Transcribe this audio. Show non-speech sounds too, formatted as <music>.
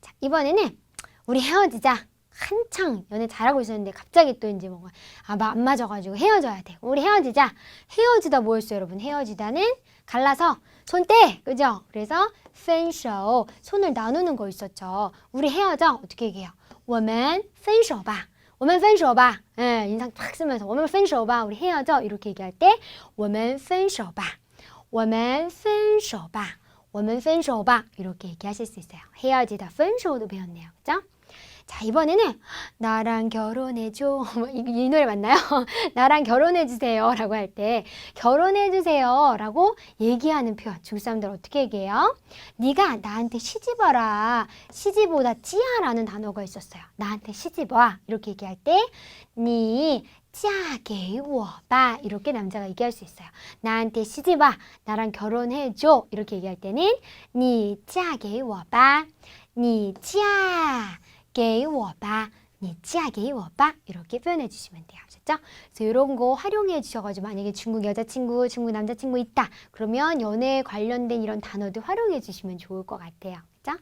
자, 이번에는 우리 헤어지자. 한창 연애 잘하고 있었는데 갑자기 또 이제 뭔가 아안 맞아가지고 헤어져야 돼. 우리 헤어지자. 헤어지다 뭐였어요, 여러분? 헤어지다는 갈라서 손 떼, 그죠? 그래서 分手 손을 나누는 거 있었죠. 우리 헤어져 어떻게 얘기해요? 我们分手吧.我们分手吧. 예, 인상 탁 쓰면서 我们分手吧. 우리 헤어져 이렇게 얘기할 때 我们分手吧.我们分手吧. 我们分手吧. 이렇게 얘기하실 수 있어요. 헤어지다 分手도 배웠네요. 그죠? 자, 이번에는 나랑 결혼해줘. <laughs> 뭐, 이, 이 노래 맞나요? <laughs> 나랑 결혼해주세요. 라고 할 때 결혼해주세요. 라고 얘기하는 표현. 중국 사람들 어떻게 얘기해요? 네가 나한테 시집와라. 시집오다 찌야라는 단어가 있었어요. 나한테 시집와. 이렇게 얘기할 때 니, 嫁给我吧 이렇게 남자가 얘기할 수 있어요. 나한테 시집와. 나랑 결혼해줘. 이렇게 얘기할 때는 니, 嫁给我吧. 니, 嫁给我吧. 니, 嫁给我吧. 이렇게 표현해 주시면 돼요. 아셨죠? 그래서 이런 거 활용해 주셔가지고 만약에 중국 여자친구, 중국 남자친구 있다. 그러면 연애에 관련된 이런 단어도 활용해 주시면 좋을 것 같아요. 그죠?